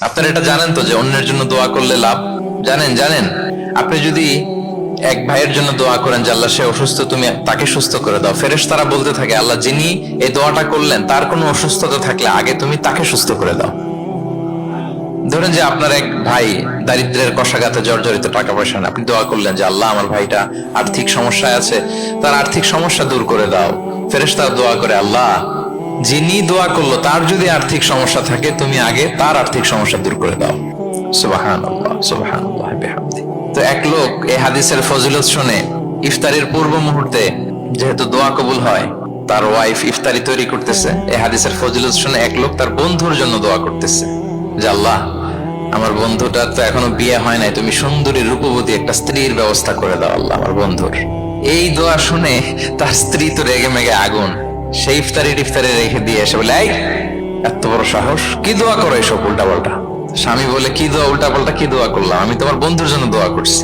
আপনারা এটা জানেন তো যে অন্যের জন্য দোয়া করলে লাভ? জানেন জানেন। আপনি যদি এক ভাইয়ের জন্য দোয়া করেন যে আল্লাহ সে অসুস্থ, তুমি তাকে সুস্থ করে দাও। ফেরেশ তারা বলতে থাকে, আল্লাহ, যিনি এই দোয়াটা করলেন, তার কোনো অসুস্থতা থাকলে আগে তুমি তাকে সুস্থ করে দাও। ধরেন যে আপনার এক ভাই দারিদ্রের কষাঘাতে জর্জরিত টাকা পয়সা না আপনি দোয়া করলেন যে, আল্লাহ, আমার ভাইটা আর্থিক সমস্যায় আছে, তার আর্থিক সমস্যা দূর করে দাও। ফেরেশতা দোয়া করে, আল্লাহ যিনি দোয়া করল, তার যদি আর্থিক সমস্যা থাকে, তুমি আগে তার আর্থিক সমস্যা দূর করে দাও। তো এক লোক এই হাদিসের ফজিলত শুনে ইফতারির পূর্ব মুহূর্তে যেহেতু দোয়া কবুল হয়, তার ওয়াইফ ইফতারি তৈরি করতেছে। এই হাদিসের ফজিলত শুনে এক লোক তার বন্ধুর জন্য দোয়া করতেছে। যে আল্লাহ, আমার বন্ধুটা তো এখনও বিয়ে হয় নাই, তুমি সুন্দরী, রূপবতী একটা স্ত্রীর ব্যবস্থা করে দাও আল্লাহ, আমার বন্ধুর। এই দোয়া শুনে তার স্ত্রী তো রেগে মেগে আগুন। সেই ইফতারি টিফতারি রেখে দিয়ে এসে বলে, এই, এত বড় সাহস, কি দোয়া করো এসব উল্টা পাল্টা স্বামী বলে, কি দোয়া উল্টা পাল্টা কি দোয়া করলাম? আমি তোমার বন্ধুর জন্য দোয়া করছি।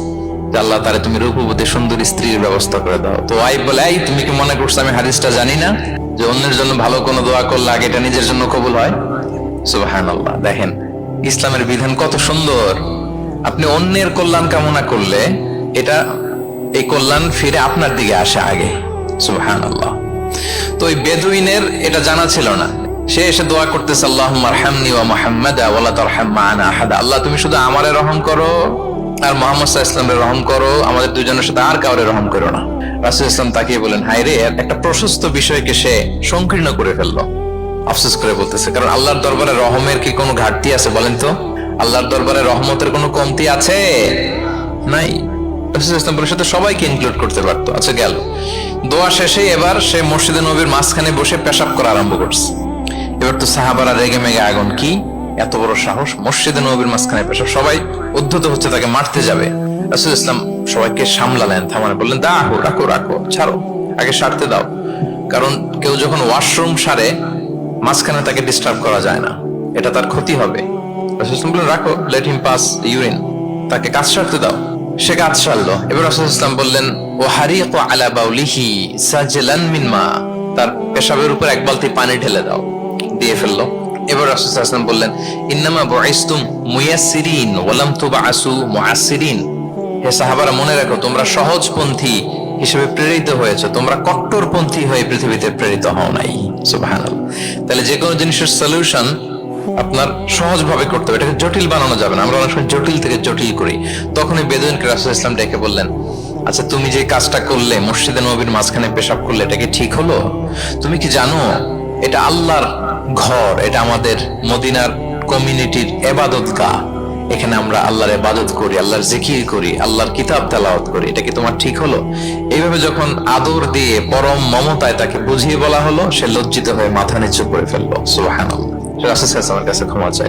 আল্লাহ তারে তুমি রূপবতী সুন্দরী স্ত্রীর ব্যবস্থা করে দাও। তো ওয়াইফ বলে, এই, তুমি কি মনে করছ আমি হাদিসটা জানি না? যে অন্যের জন্য ভালো কোনো দোয়া করলে আগে এটা নিজের জন্য কবুল হয়? সুবাহান আল্লাহ দেখেন ইসলামের বিধান কত সুন্দর। আপনি অন্যের কল্যাণ কামনা করলে এটা, এই কল্যাণ ফিরে আপনার দিকে আসে আগে। সুবাহান আল্লাহ তো ওই বেদুইনের এটা জানা ছিল না। সে এসে দোয়া করতেছে আল্লাহ মারহামনি ওয়া মুহাম্মাদ আহাদা। আল্লাহ, তুমি শুধু আমারে রহম করো আর মোহাম্মদ ইসলামের রহম করো। আমাদের দুজনের সাথে আর কাউরে রহম করো না। রাসূল ইসলাম তাকিয়ে বলেন হায় রে একটা প্রশস্ত বিষয়কে সে সংকীর্ণ করে ফেলল। আফসোস করে বলতেছে, কারণ আল্লাহর দরবারে রহমের কি কোনো ঘাটতি আছে বলেন তো? আল্লাহর দরবারে রহমতের কোনো কমতি আছে? নাই। সবাইকে ইনক্লুড করতে আচ্ছা গেল। দোয়া শেষে এবার সে মসজিদে নবীর মাঝখানে বসে পেশাব করা আরম্ভ করছে। এবার তো সাহাবারা রেগে মেগে আগুন কি? এত বড় সাহস। মসজিদে নবীর মাঝখানে পেশাব। সবাই উদ্ধত হচ্ছে, তাকে মারতে যাবে। ইসলাম সবাইকে সামলালেন থামানে বললেন দাও রাখো রাখো, ছাড়ো, আগে সারতে দাও। কারণ কেউ যখন ওয়াশরুম সারে, মাঝখানে তাকে ডিস্টার্ব করা যায় না। এটা তার ক্ষতি হবে। রাখো লেট হিম পাস ইউরিন তাকে কাজ সারতে দাও। সে কাজ সারলো এবার রাসূল ইসলাম বললেন, ও হারিকু আলা বাউলিহি সাজলান মিন মা। তার পেশাবের উপর এক বালতি পানি ঢেলে দাও, দিয়ে ফেলল। এবার বললেন, ইন্নামা ওয়ালাম তুবআসু মুআসসিরিন। হে সাহাবারা, মনে রাখো, তোমরা সহজপন্থী হিসেবে প্রেরিত হয়েছে। তোমরা কট্টরপন্থী হয়ে পৃথিবীতে প্রেরিত হও নাই। সুবহানাল্লাহ। তাহলে যে কোনো জিনিসের সলিউশন আপনার সহজ ভাবে করতে হবে। এটাকে জটিল বানানো যাবে না। আমরা অনেক সময় জটিল থেকে জটিল করি। তখনই বেদুইনকে রাসূল ইসলাম ডেকে বললেন আচ্ছা তুমি যে কাজটা করলে, মসজিদে নবীর মাঝখানে পেশাব করলে, এটা কি ঠিক হলো? তুমি কি জানো, এটা আল্লাহর ঘর, এটা আমাদের মদিনার কমিউনিটির এবাদত গা এখানে আমরা আল্লাহর এবাদত করি, আল্লাহর জিকির করি, আল্লাহর কিতাব তেলাওয়াত করি। এটা কি তোমার ঠিক হলো? এইভাবে যখন আদর দিয়ে পরম মমতায় তাকে বুঝিয়ে বলা হলো, সে লজ্জিত হয়ে মাথা নিচু করে ফেলল। সুবহানাল্লাহ। রাসূলের কাছে ক্ষমা চাই।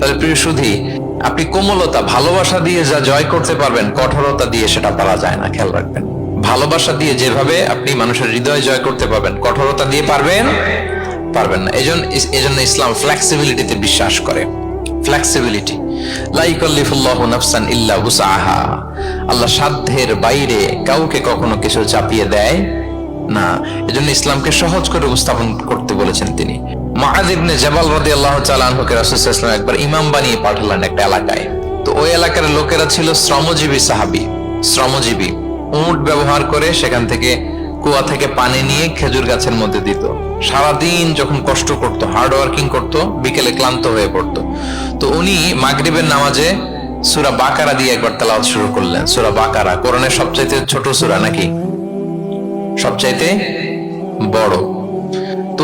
তাহলে প্রিয় সুধী, আপনি কোমলতা, ভালোবাসা দিয়ে যা জয় করতে পারবেন, কঠোরতা দিয়ে সেটা পারা যায় না, খেয়াল রাখবেন। ভালোবাসা দিয়ে যেভাবে আপনি মানুষের হৃদয় জয় করতে পারবেন, কঠোরতা দিয়ে পারবেন পারবেন না। এজন্য এজন্য ইসলাম ফ্লেক্সিবিলিটিতে বিশ্বাস করে। ফ্লেক্সিবিলিটি নাফসান ইল্লা উসাহা আল্লাহ সাধ্যের বাইরে কাউকে কখনো কিছু চাপিয়ে দেয় না। এজন্য ইসলামকে সহজ করে উপস্থাপন করতে বলেছেন তিনি। মাআদ ইবনে জাবাল ওয়াসাল্লাম একবার ইমাম বানিয়ে পাঠালেন একটা এলাকায়। তো ওই এলাকার লোকেরা ছিল শ্রমজীবী সাহাবী, শ্রমজীবী। উট ব্যবহার করে সেখান থেকে কুয়া থেকে পানি নিয়ে খেজুর গাছের মধ্যে দিত। সারাদিন যখন কষ্ট করত হার্ড ওয়ার্কিং করতো, বিকেলে ক্লান্ত হয়ে পড়তো। তো উনি মাগরিবের নামাজে সুরা বাকারা দিয়ে একবার তেলাওয়াত শুরু করলেন। সুরা বাকারা, কোরআনের সবচাইতে ছোট সুরা নাকি? সবচাইতে বড়।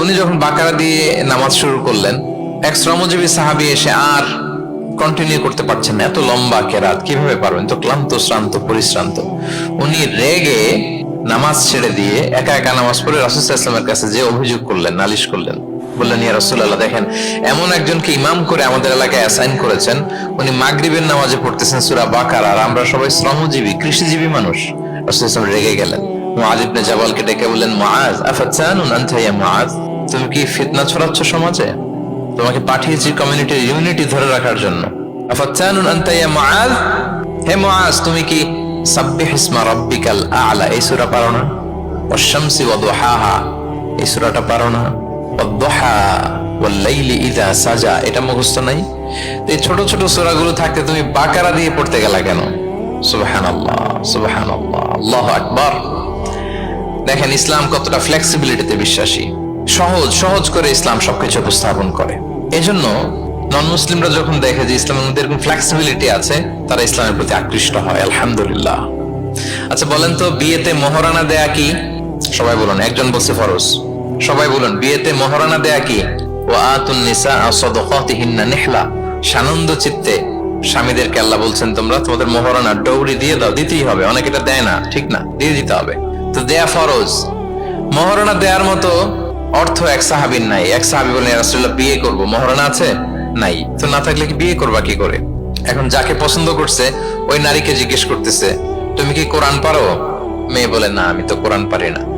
উনি যখন বাকারা দিয়ে নামাজ শুরু করলেন, এক শ্রমজীবী সাহাবি এসে আর কন্টিনিউ করতে পারছেন না, এত লম্বা কেরাত, কীভাবে পারবেন? তো ক্লান্ত, শ্রান্ত, পরিশ্রান্ত। উনি রেগে নামাজ ছেড়ে দিয়ে একা একা নামাজ পড়ে রাসুল ইসলামের কাছে যে অভিযোগ করলেন, নালিশ করলেন। বললেন, ইয়া রাসূলুল্লাহ, দেখেন, এমন একজনকে ইমাম করে আমাদের এলাকায় অ্যাসাইন করেছেন। উনি মাগরিবের নামাজে পড়তেছেন সূরা বাকারা, আর আমরা সবাই শ্রমজীবী, কৃষিজীবী মানুষ। রাসূল রেগে গেলেন। জাবালকে ডেকে বললেন মুআজ তুমি কি ফিতনা ছড়াচ্ছ সমাজে? তোমাকে পাঠিয়েছি কমিউনিটির ইউনিটি ধরে রাখার জন্য। হে তুমি কি আ'লা? পারো সাজা। এটা মুখস্থ নাই? এই ছোট ছোট থাকতে তুমি পড়তে গেলা কেন? দেখেন, ইসলাম কতটা ফ্লেক্সিবিলিটিতে বিশ্বাসী। সহজ সহজ করে ইসলাম সবকিছু উপস্থাপন করে। এজন্য নন মুসলিমরা যখন দেখে যে ইসলামের মধ্যে এরকম ফ্লেক্সিবিলিটি আছে, তারা ইসলামের প্রতি আকৃষ্ট হয়, আলহামদুলিল্লাহ। আচ্ছা বলেন তো, বিয়েতে মহারানা দেয়া কি? সবাই বলুন, একজন বলছে ফরজ। সবাই বলুন, বিয়েতে মহারানা দেয়া কি? ও আতুন নিসা সদকাতিহিন্না নিহলা। সানন্দ চিত্তে স্বামীদেরকে আল্লাহ বলছেন তোমরা, তোমাদের মহারানা ডৌরি দিয়ে দাও, দিতেই হবে। অনেক এটা দেয় না, ঠিক না, দিয়ে দিতে হবে। তো দেয়া ফরজ। মহারণা দেওয়ার মতো অর্থ এক সাহাবির নাই। এক সাহাবি বলেন রাসুল্লাহ বিয়ে করব। মহারণা আছে? নাই। তো না থাকলে কি বিয়ে করবা কি করে? এখন যাকে পছন্দ করছে, ওই নারীকে জিজ্ঞেস করতেছে, তুমি কি কোরআন পারো? মেয়ে বলে, না, আমি তো কোরআন পারি না।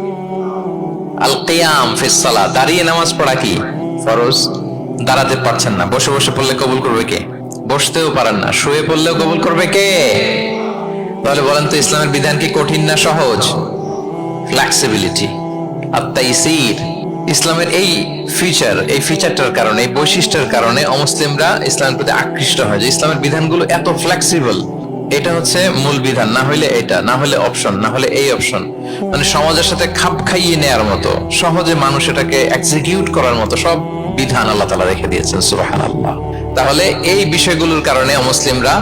আল কিয়াম ফিস সালাহ দাঁড়িয়ে নামাজ পড়া কি? ফরজ? দাঁড়াতে পারছেন না। বসে বসে পড়লে কবুল করবে কে? বসতেও পারেন না। শুয়ে পড়লেও কবুল করবে কে? তাহলে বলেন তো ইসলামের বিধান কি কঠিন না সহজ? ফ্লেক্সিবিলিটি আর তাইসির ইসলামের এই ফিচার এই ফিচারটার কারণে, এই বৈশিষ্ট্যের কারণে অমুসলিমরা ইসলামের প্রতি আকৃষ্ট হয়। যে ইসলামের বিধানগুলো এত ফ্লেক্সিবল এটা হচ্ছে মূল বিধান, না হলে এটা, না হলে অপশন না হলে এই অপশন মানে সমাজের সাথে খাপ খাইয়ে নেয়ার মতো, সহজে মানুষ এটাকে এক্সিকিউট করার মতো সব বিধান আল্লাহ তালা রেখে দিয়েছেন সুবাহান আল্লাহ তাহলে এই বিষয়গুলোর কারণে মুসলিমরা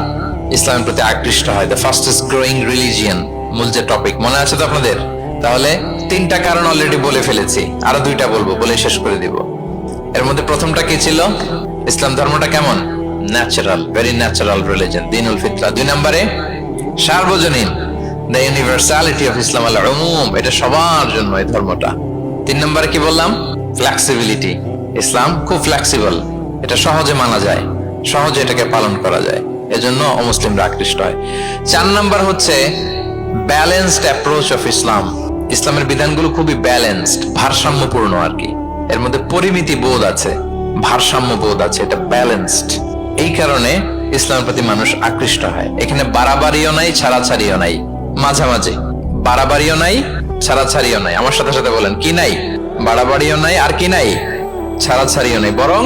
ইসলামের প্রতি আকৃষ্ট হয় দ্য ফাস্টেস্ট গ্রোয়িং রিলিজিয়ান মূল যে টপিক মনে আছে তো আপনাদের? তাহলে তিনটা কারণ অলরেডি বলে ফেলেছি, আরও দুইটা বলব, বলে শেষ করে দিব। এর মধ্যে প্রথমটা কি ছিল? ইসলাম ধর্মটা কেমন? ন্যাচারাল ভেরি ন্যাচারাল রিলিজন দিনুল ফিতরা দুই নম্বরে, সার্বজনীন দ্য ইউনিভার্সালিটি অফ ইসলাম আল উমুম এটা সবার জন্য এই ধর্মটা। তিন নম্বরে কি বললাম? ফ্লেক্সিবিলিটি ইসলাম খুব ফ্লেক্সিবল এটা সহজে মানা যায়, সহজে এটাকে পালন করা যায়, এজন্য অমুসলিমরা আকৃষ্ট হয়। চার নাম্বার হচ্ছে ব্যালেন্সড অ্যাপ্রোচ অফ ইসলাম ইসলামের বিধানগুলো খুবই ব্যালেন্সড ভারসাম্যপূর্ণ আর কি। এর মধ্যে পরিমিতি বোধ আছে ভারসাম্য বোধ আছে, এটা ব্যালেন্সড এই কারণে ইসলামের প্রতি মানুষ আকৃষ্ট হয় এখানে বাড়াবাড়িও নাই ছাড়াছাড়িও নাই মাঝামাঝি বাড়াবাড়িও নাই ছাড়াছাড়িও নাই আমার সাথে সাথে বলেন কি নাই বাড়াবাড়িও নাই আর কি নাই ছাড়াছাড়িও নাই বরং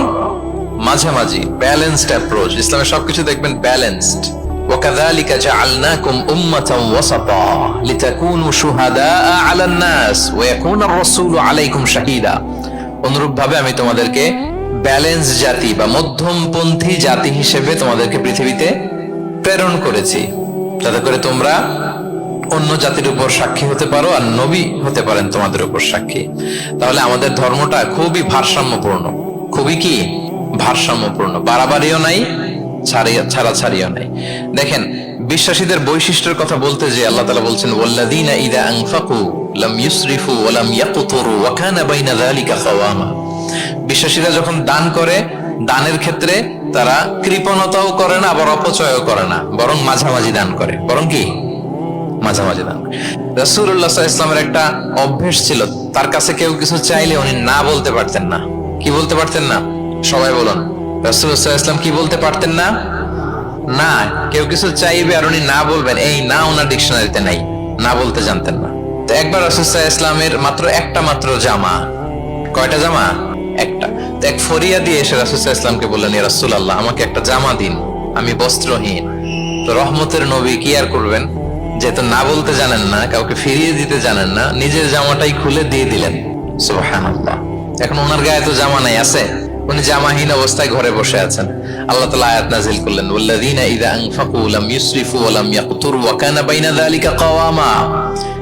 মাঝামাঝি ব্যালেন্সড অ্যাপ্রোচ ইসলামের সবকিছু দেখবেন ব্যালেন্সড وكذلك جعلناكم أمة وسطا لتكونوا شهداء على الناس ويكون الرسول عليكم شهيدا অনুরূপ ভাবে আমি তোমাদেরকে ব্যালেন্স জাতি বা মধ্যমপন্থী জাতি হিসেবে তোমাদেরকে পৃথিবীতে প্রেরণ করেছি। যাতে করে তোমরা অন্য জাতির উপর সাক্ষী হতে পারো আর নবী হতে পারেন তোমাদের উপর সাক্ষী। তাহলে আমাদের ধর্মটা খুবই ভারসাম্যপূর্ণ। খুবই কি? ভারসাম্যপূর্ণ। বাড়াবাড়িও নাই, ছাড়িয়া ছাড়া ছাড়িও নাই। দেখেন, বিশ্বাসীদের বৈশিষ্ট্যের কথা বলতে যে আল্লাহ তালা বলছেন, ওয়াল্লাযীনা ইযা আনফাকু লাম ইউসরিফু ওয়া লাম ইয়াকতুরু ওয়া কানা বাইনা যালিকা কাওয়ামা বিশ্বাসীরা যখন দান করে, দানের ক্ষেত্রে তারা কৃপণতাও করে না, আবার অপচয়ও করে না, বরং মাঝামাঝি দান করে। বরং কি? মাঝামাঝি দান আলাইহি ইসলামের একটা অভ্যেস ছিল, তার কাছে কেউ কিছু চাইলে উনি না বলতে পারতেন না। কি বলতে পারতেন না? সবাই বলুন। আলাইহি ইসলাম কি বলতে পারতেন না? না, কেউ কিছু চাইবে আর উনি না বলবেন, এই না ওনার ডিকশনারিতে নাই, না বলতে জানতেন না। তো একবার রাসূলুল্লাহ ইসলামের মাত্র একটা মাত্র জামা। কয়টা জামা? একটা। এক ফরিয়া দিয়ে এসে রাসূলুল্লাহ ইসলামকে বললেন, ইয়া রাসূলুল্লাহ, আমাকে একটা জামা দিন। আমি বস্ত্রহীন। তো রহমতের নবী কি আর করবেন? যেহেতু না বলতে জানেন না, কাউকে ফিরিয়ে দিতে জানেন না, নিজের জামাটাই খুলে দিয়ে দিলেন। সুবহানাল্লাহ। এখন ওনার গায়ে তো জামা নাই, আছে? উনি জামাহীন অবস্থায় ঘরে বসে আছেন। আল্লাহ তালা আয়াত নাযিল করলেন, ওয়াল্লাযীনা ইযা আনফাকু লাম ইউসরিফু ওয়া লাম ইয়াকতুরু বাইনা যালিকা কাওয়ামা।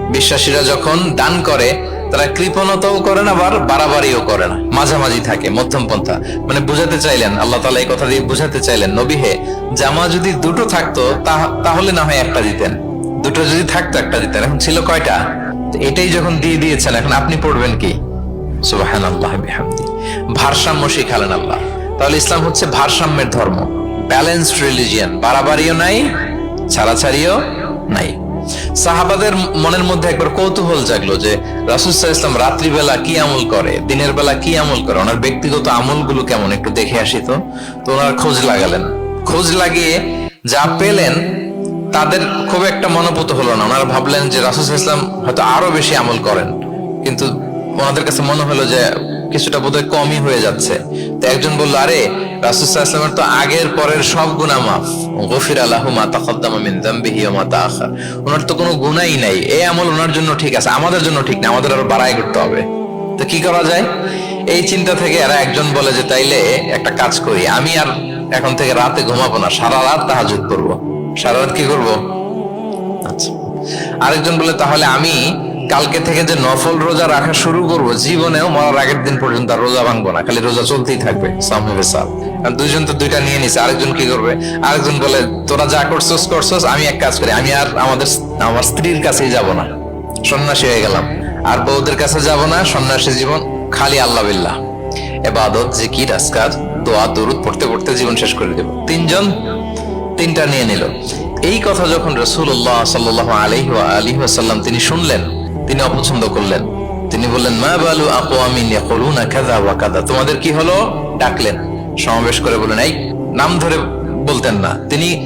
বিশ্বাসীরা যখন দান করে তারা কৃপণতাও করে না, আবার বাড়াবাড়িও করে না। মাঝামাঝি থাকে, মধ্যম পন্থা। মানে বুঝাতে চাইলেন, আল্লাহ তালা এই কথা দিয়ে বুঝাতে চাইলেন, নবী হে, জামা যদি দুটো থাকতো তাহলে না হয় একটা দিতেন। দুটো যদি থাকতো, একটা দিতেন। এখন ছিল কয়টা? এটাই যখন দিয়ে দিয়েছেন, এখন আপনি পড়বেন কি? সুবাহান আল্লাহ ভারসাম্য শিখালেন আল্লাহ। তাহলে ইসলাম হচ্ছে ভারসাম্যের ধর্ম। ব্যালেন্সড রিলিজিয়ান বাড়াবাড়িও নাই, ছাড়াছাড়িও নাই। সাহাবাদের মনের মধ্যে একবার কৌতূহল জাগলো যে রাসুসাহ ইসলাম রাত্রিবেলা কি আমল করে? দিনের বেলা কি আমল করে? ওনার ব্যক্তিগত আমলগুলো কেমন? একটু দেখে আসি তো। ওনার খোঁজ লাগালেন। খোঁজ লাগিয়ে যা পেলেন, তাদের খুব একটা মনোপুত হলো না। ওনারা ভাবলেন যে রাসুল ইসলাম হয়তো আরও বেশি আমল করেন। কিন্তু ওনাদের কাছে মনে হলো যে কিছুটা বোধহয় কমই হয়ে যাচ্ছে। তো একজন বলল, আরে রাসুসাল্লামের তো আগের পরের সব গুণা মাফ। গফির আল্লাহ মা তাকদ্দামা মিন যামবিহি ওয়া মা তাআখার ওনার তো কোনো গুনাই নাই। এই আমল ওনার জন্য ঠিক আছে, আমাদের জন্য ঠিক না, আমাদের আরও বাড়াই করতে হবে। তো কি করা যায়? এই চিন্তা থেকে এরা একজন বলে যে, তাইলে একটা কাজ করি, আমি আর এখন থেকে রাতে ঘুমাবো না, সারা রাত তাহাজুদ করব। সারা রাত কি করব? আচ্ছা। আরেকজন বলে, তাহলে আমি কালকে থেকে যে নফল রোজা রাখা শুরু করব, জীবনেও মরার আগের দিন পর্যন্ত আর রোজা ভাঙবো না, খালি রোজা চলতেই থাকবে, সামনে সাল আর দুইজন তো দুইটা নিয়ে নিছে, আরেকজন কি করবে? আরেকজন বলে, তোরা যা করছস করছস, আমি এক কাজ করি, আমি আর আমাদের আমার স্ত্রীর কাছেই যাব না। সন্ন্যাসী হয়ে গেলাম। আর বউদের কাছে যাব না, সন্ন্যাসী জীবন খালি আল্লাহ বিল্লাহ। এবাদত, জিকির আজকার দোয়া, দরুদ, পড়তে পড়তে জীবন শেষ করে দেব। তিনজন তিনটা নিয়ে নিল। এই কথা যখন রসুল্লাহ সাল্লাহ আলহি আলী আসাল্লাম তিনি শুনলেন তিনি অপছন্দ করলেন। তিনি বললেন, মা বালু আপু আমি না কাদা ওয়া কাদা তোমাদের কি হলো? ডাকলেন। সমাবেশ করে বললেন, এই, নাম ধরে বলতেন না। তিনি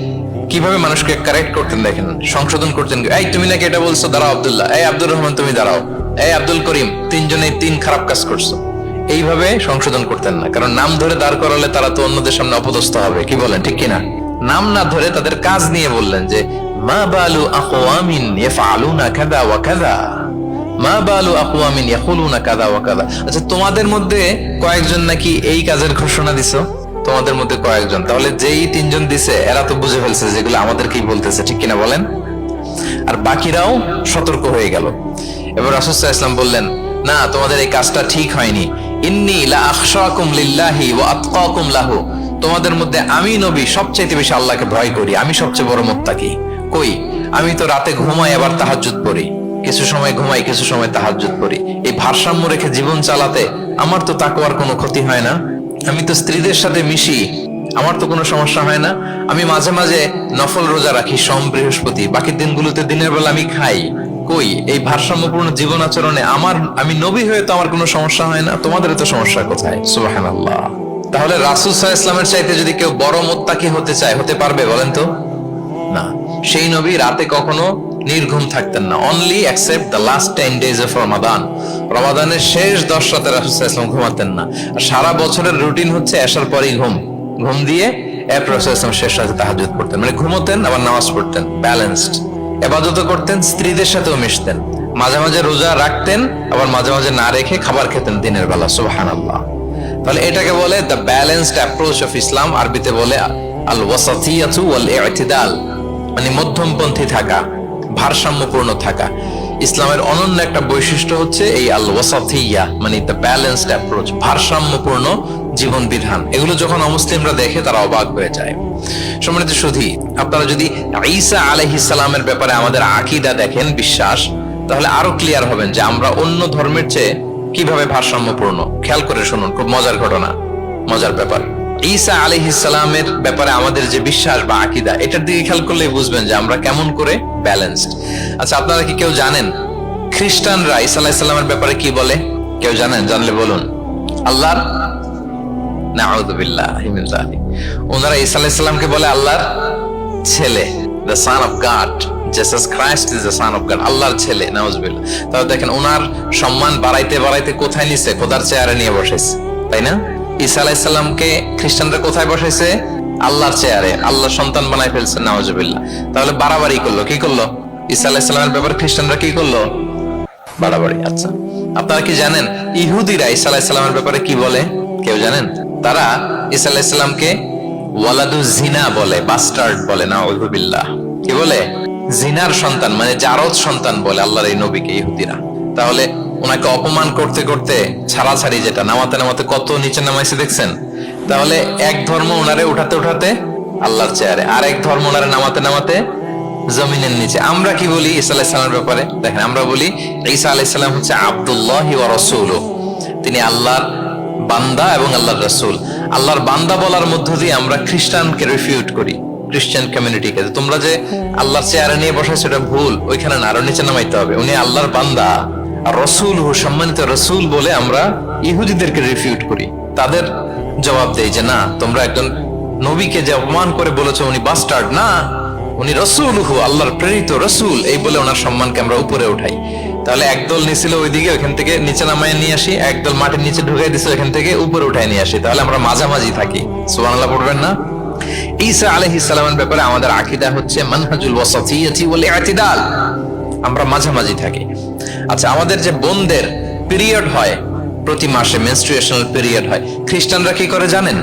কীভাবে মানুষকে কারেক্ট করতেন দেখেন, সংশোধন করতেন। এই, তুমি নাকি এটা বলছো? দাঁড়াও আবদুল্লাহ। এই, আব্দুর রহমান, তুমি দাঁড়াও। এই, আব্দুল করিম তিনজনে তিন খারাপ কাজ করছ। এইভাবে সংশোধন করতেন না। কারণ নাম ধরে দাঁড় করালে তারা তো অন্যদের সামনে অপদস্থ হবে। কি বলেন, ঠিক কিনা? নাম না ধরে তাদের কাজ নিয়ে বললেন যে, মা বালু আকওয়ামিন ইয়াফআলুনা কাযা মা বালু আচ্ছা তোমাদের মধ্যে কয়েকজন নাকি এই কাজের ঘোষণা তোমাদের মধ্যে কয়েকজন। তাহলে যেই তিনজন দিছে, এরা তো বুঝে ফেলছে যেগুলো আমাদেরকেই বলতেছে, ঠিক কিনা বলেন? আর বাকিরাও সতর্ক হয়ে গেল। এবার রাসূলুল্লাহ ইসলাম বললেন, না, তোমাদের এই কাজটা ঠিক হয়নি। ইন্নী লা আখশাকুম লিল্লাহি ওয়া আতকাকুম লাহু। তোমাদের মধ্যে আমি নবী সবচেয়ে বেশি আল্লাহকে ভয় করি। আমি সবচেয়ে বড় মোত্তাকি। কই? আমি তো রাতে ঘুমাই, আবার তাহাজ্জুদ পড়ি। কিছু সময় ঘুমাই, কিছু সময় তাহাজ্জুদ পড়ি। এই ভারসাম্য রেখে জীবন চালাতে আমার তো তাকওয়ার কোনো ক্ষতি হয় না। আমি তো স্ত্রীদের সাথে মিশি, আমার তো কোনো সমস্যা হয় না। আমি মাঝে মাঝে নফল রোজা রাখি, সম, বৃহস্পতি। বাকি দিনগুলোতে দিনের বেলা আমি খাই। কই? এই ভারসাম্যপূর্ণ জীবন আচরণে আমার, আমি নবী হয়ে তো আমার কোনো সমস্যা হয় না? তোমাদের তো সমস্যা কোথায়? সুবহানাল্লাহ। তাহলে রাসুল ইসলামের চাইতে যদি কেউ বড় মোত্তাকি হতে চায়, হতে পারবে বলেন তো? না। সেই নবী রাতে কখনো নির্ঘুম থাকতেন না। Only accept the last ten days of Ramadan রমাদানের শেষ দশ রাতে রাসুল ইসলাম ঘুমাতেন না। আর সারা বছরের রুটিন হচ্ছে আসার পরই ঘুম। ঘুম দিয়ে এরপর রাসুল ইসলাম শেষ রাতে তাহাজুদ পড়তেন। মানে ঘুমোতেন, আবার নামাজ পড়তেন। ব্যালেন্সড এবাদত করতেন, স্ত্রীদের সাথেও মিশতেন। মাঝে মাঝে রোজা রাখতেন, আবার মাঝে মাঝে না রেখে খাবার খেতেন দিনের বেলা। সুবাহান আল্লাহ তাহলে এটাকে বলে the balanced approach of Islam আরবিতে বলে আল ওয়াসাতিয়াতু ওয়াল ইতিদাল মানে মধ্যমপন্থী থাকা, ভারসাম্যপূর্ণ থাকা। ইসলামের অনন্য একটা বৈশিষ্ট্য হচ্ছে এই আল ওয়াসাতিয়া মানে দ্য ব্যালেন্সড অ্যাপ্রোচ ভারসাম্যপূর্ণ জীবন বিধান এগুলো যখন অমুসলিমরা দেখে, তারা অবাক হয়ে যায়। সম্মানিত সুধী, আপনারা যদি ঈসা আলাইহিস সালামের ব্যাপারে আমাদের আকীদা দেখেন, বিশ্বাস, তাহলে আরও ক্লিয়ার হবেন যে আমরা অন্য ধর্মের চেয়ে কীভাবে ভারসাম্যপূর্ণ? খেয়াল করে শুনুন, খুব মজার ঘটনা, মজার ব্যাপার। ঈসা আলাইহিসালামের ব্যাপারে আমাদের যে বিশ্বাস বা আকিদা, এটার দিকে খেয়াল করলেই বুঝবেন যে আমরা কেমন করে ব্যালেন্সড আচ্ছা আপনারা কি কেউ জানেন খ্রিস্টানরা ঈসা আলাইহিসাল্লামের ব্যাপারে কি বলে? কেউ জানেন? জানলে বলুন। আল্লাহর? নাউযুবিল্লাহি মিন ওনারা ঈসা আলাইহিসসালামকে বলে আল্লাহর ছেলে। The son of God Jesus Christ is the son of God আল্লাহর ছেলে, নাউজুবিল্লাহ। তাহলে দেখেন ওনার সম্মান বাড়াইতে বাড়াইতে কোথায় নিছে? খোদার চেয়ারে নিয়ে বসাইছে তাই না? ঈসা আলাইসাল্লামকে খ্রিস্টানরা কোথায় বসাইছে আল্লাহর চেয়ারে। আল্লাহ সন্তান বানাই ফেলছে, নাউজুবিল্লাহ। তাহলে বাড়াবাড়ি করল, কি করল? ঈসা আলাইসাল্লামের ব্যাপারে খ্রিস্টানরা কি করল? বাড়াবাড়ি আচ্ছা। আপনারা কি জানেন, ইহুদিরা ঈসা আলাইসাল্লামের ব্যাপারে কি বলে? কেউ জানেন? তারা ঈসা আলাইসাল্লামকে ওয়ালাদু জিনা বলে বাস্টার্ড বলে না ওইহুবিল্লাহ কি বলে? জিনার সন্তান মানে জারদ সন্তান বলে আল্লাহর এই নবীকে, ইহুদিরা। তাহলে ওনাকে অপমান করতে করতে ছাড়াছাড়ি যেটা, নামাতে নামাতে কত নিচে নামাইছে দেখছেন? তাহলে এক ধর্ম ওনারে উঠাতে উঠাতে আল্লাহর চেয়ারে, আর এক ধর্ম ওনারে নামাতে নামাতে জমিনের নিচে। আমরা কি বলি ঈসা আলাইসালামের ব্যাপারে? দেখেন, আমরা বলি ঈসা আলাইসালাম হচ্ছে আব্দুল্লাহ ওয়া রাসূলুহু। তিনি আল্লাহর বান্দা এবং আল্লাহর রাসূল। আল্লাহর বান্দা বলার মধ্য দিয়ে আমরা খ্রিস্টানকে রিফিউট করি, খ্রিস্টান কমিউনিটিকে। তোমরা যে আল্লাহর চেয়ারে নিয়ে বসে, সেটা ভুল। ওইখানে না, আরও নিচে নামাইতে হবে। উনি আল্লাহর বান্দা। রসুল হু, সম্মানিত রসুল বলে আমরা ইহুদিদেরকে রিফিউট করি। তাদের জবাব দেয় যে, না, তোমরা একজন নবীকে যে অপমান করে বলেছ, উনি বাস্টার্ড না। উনি রসুল হু, আল্লাহর প্রেরিত রসুল। এই বলে ওনার সম্মানকে আমরা উপরে উঠাই। তাহলে একদল নিছিল ওইদিকে ওখান থেকে নিচে নামায় নিয়ে আসি একদল মাটির নিচে ঢুকাই দিছে ওখান থেকে উপরে উঠাই নিয়ে আসি। তাহলে আমরা মাঝামাঝি থাকি। সুবহানাল্লাহ পড়বেন না? ঈসা আলাইহিস সালামের ব্যাপারে আমাদের আকীদা হচ্ছে মানহাজুল ওয়াসাতিয়াতি ওয়াল ইতিদাল। আমরা মাঝামাঝি থাকি। আচ্ছা আমাদের যে বোনদের পিরিয়ড হয়, প্রতি মাসে মেনস্ট্রুয়েশনাল পিরিয়ড হয়, খ্রিস্টানরা কি করে জানেন?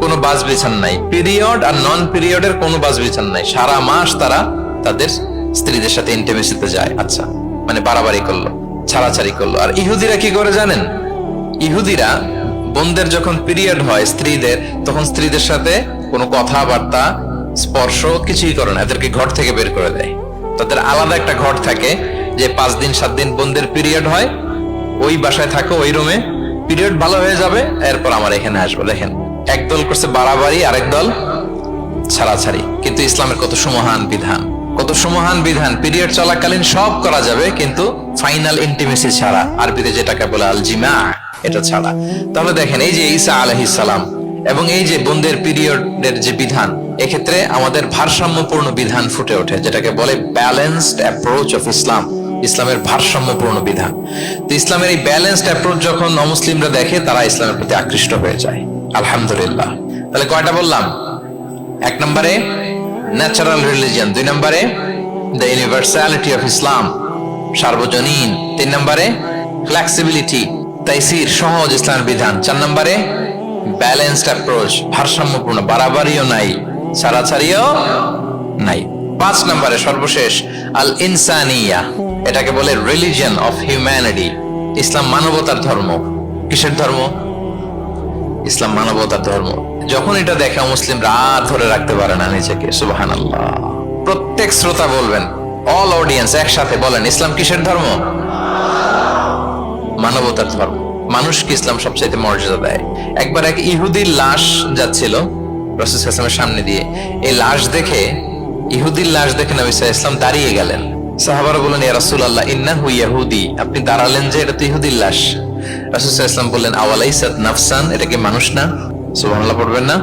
কোনো বাজ বিছান নাই। পিরিয়ড আর নন পিরিয়ডের কোনো বাজ বিছান নাই। সারা মাস তারা তাদের স্ত্রীদের সাথে ইন্টিমেসিতে যায়। আচ্ছা। মানে বাড়াবাড়ি করল, ছাড়াছাড়ি করল। আর ইহুদিরা কি করে জানেন? ইহুদিরা বোনদের যখন পিরিয়ড হয় স্ত্রীদের, তখন স্ত্রীদের সাথে কোনো কথাবার্তা, স্পর্শ কিছুই করে না, এদেরকে ঘর থেকে বের করে দেয়। তাদের আলাদা একটা ঘর থাকে, যে পাঁচ দিন, সাত দিন বোনদের পিরিয়ড হয়, ওই বাসায় থাকো, ওই রুমে। পিরিয়ড ভালো হয়ে যাবে, এরপর আমার এখানে আসব। দেখেন, একদল করছে বাড়াবাড়ি, আরেক দল ছাড়াছাড়ি। কিন্তু ইসলামের কত সুমহান বিধান। কত সুমহান বিধান। পিরিয়ড চলাকালীন সব করা যাবে, কিন্তু ফাইনাল ইন্টিমেসি ছাড়া আরবিতে যেটাকে বলে আল জিমা এটা ছাড়া। তাহলে দেখেন, এই যে ঈসা আলাইহিস সালাম এবং এই যে বন্দের পিরিয়ডের যে বিধান, এক্ষেত্রে আমাদের ভারসাম্যপূর্ণ বিধান ফুটে ওঠে, যেটাকে বলে ব্যালেন্সড অ্যাপ্রোচ অফ ইসলাম ইসলামের ভারসাম্যপূর্ণ বিধান। তো ইসলামের এই ব্যালেন্সড অ্যাপ্রোচ যখন অমুসলিমরা দেখে, তারা ইসলামের প্রতি আকৃষ্ট হয়ে যায়। আলহামদুলিল্লাহ। তাহলে কয়টা বললাম? এক নম্বরে ন্যাচারাল রিলিজিয়ন দুই নম্বরে দ্য ইউনিভার্সালিটি অফ ইসলাম সার্বজনীন। তিন নম্বরে ফ্লেক্সিবিলিটি তাইসির, সহজ ইসলামের বিধান। চার নম্বরে ব্যালেন্সড অ্যাপ্রোচ ভারসাম্যপূর্ণ, বাড়াবাড়িও নাই, ছাড়াছাড়িও নাই। পাঁচ নম্বরে, সর্বশেষ আল ইনসানিয়া এটাকে বলে রিলিজিয়ন অফ হিউম্যানিটি ইসলাম মানবতার ধর্ম। কিসের ধর্ম? ইসলাম মানবতার ধর্ম। যখন এটা দেখে মুসলিমরা আর ধরে রাখতে পারে না নিজেকে সুবাহান আল্লাহ প্রত্যেক শ্রোতা বলবেন অল অডিয়েন্স একসাথে বলেন, ইসলাম কিসের ধর্ম? মানবতার ধর্ম। মানুষকে ইসলাম সবচাইতে মর্যাদা দেয়। একবার এক ইহুদির লাশ যাচ্ছিল, রসুল ইসলামের সামনে দিয়ে। এই লাশ দেখে, ইহুদির লাশ দেখে নবী ইসলাম দাঁড়িয়ে গেলেন। সাহাবারা বললেন, ইয়া রাসূলুল্লাহ, ইন্নাহু ইয়াহুদি আপনি দাঁড়ালেন যে এটা তো ইহুদির লাশ। রাসূল ইসলাম বললেন, আওয়ালাইসাত নাফসান? এটা কি মানুষ না? সুবহানাল্লাহ পড়বেন না?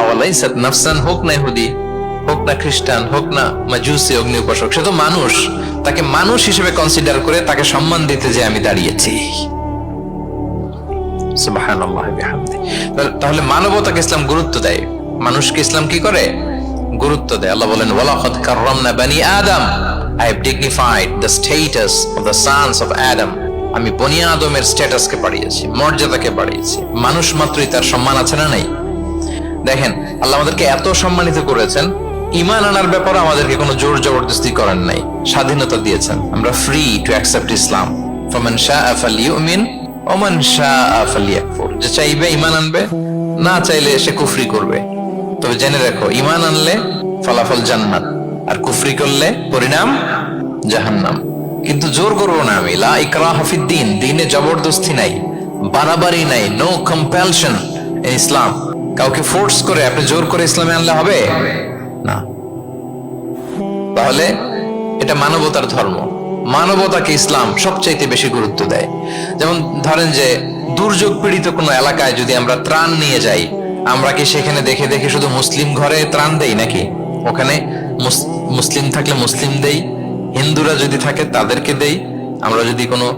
আওয়ালাইসাত নাফসান, হোক না ইহুদি, হোক না খ্রিস্টান, হোক না মাজুসি অগ্নি উপাসক, সে তো মানুষ। তাকে মানুষ হিসেবে কনসিডার করে তাকে সম্মান দিতে যে আমি দাঁড়িয়েছি। তাহলে- মানবতাকে ইসলাম গুরুত্ব দেয়। মানুষকে ইসলাম কি করে? গুরুত্ব দেয়। আল্লাহ বলেন, ওয়ালাকাদ কাররামনা বানি আদম। I have dignified the status of the sons of Adam আমি বনিয়া আদমের স্ট্যাটাসকে বাড়িয়েছি, মর্যাদাকে বাড়িয়েছি। মানুষ মাত্রই তার সম্মান আছে না নাই? দেখেন, আল্লাহ আমাদেরকে এত সম্মানিত করেছেন, ইমান আনার ব্যাপারে আমাদেরকে কোনো জোর জবরদস্তি করেন নাই, স্বাধীনতা দিয়েছেন। আমরা ফ্রি টু অ্যাকসেপ্ট ইসলাম ফমান শাআ ফালিউমিন ওমান শাআ ফালিয়াকফুর। যে চাইবে ইমান আনবে, না চাইলে সে কুফরি করবে। তবে জেনে রাখো, ইমান আনলে ফলাফল জান্নাত, আর কুফরি করলে পরিণাম জাহান্নাম। কিন্তু জোর করব না আমি। লা ইকরাহ ফিদ্দিন দিনে জবরদস্তি নাই, বাড়াবাড়ি নাই নো কম্পালশন ইসলাম কাউকে ফোর্স করে আপনি জোর করে ইসলামে আনলে হবে? না। তাহলে এটা মানবতার ধর্ম। মানবতাকে ইসলাম সবচাইতে বেশি গুরুত্ব দেয়। যেমন ধরেন যে, দুর্যোগ পীড়িত কোনো এলাকায় যদি আমরা ত্রাণ নিয়ে যাই, আমরা কি সেখানে দেখে দেখে শুধু মুসলিম ঘরে ত্রাণ দেই নাকি? ওখানে মুসলিম থাকলে মুসলিম দেই? হিন্দুরা যদি থাকে, তাদেরকে দেই। আমরা যদি কোনো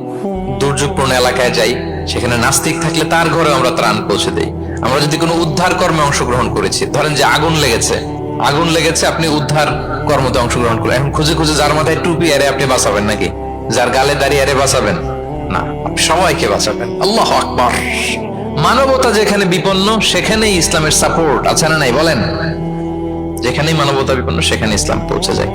দুর্যোগপূর্ণ এলাকায় যাই, সেখানে নাস্তিক থাকলে তার ঘরে আমরা ত্রাণ পৌঁছে দেই। আমরা যদি কোনো উদ্ধার কর্মে অংশগ্রহণ করেছি, ধরেন যে আগুন লেগেছে। আগুন লেগেছে, আপনি উদ্ধার কর্মতে অংশগ্রহণ করেন। এখন খুঁজে খুঁজে যার মাথায় টুপি আরে আপনি বাঁচাবেন নাকি? যার গালে দাঁড়িয়ে আরে বাঁচাবেন? না সবাইকে বাঁচাবেন। আল্লাহ আকবার। মানবতা যেখানে বিপন্ন, সেখানেই ইসলামের সাপোর্ট আছে না নাই? বলেন। যেখানেই মানবতা বিপন্ন, সেখানে ইসলাম পৌঁছে যায়।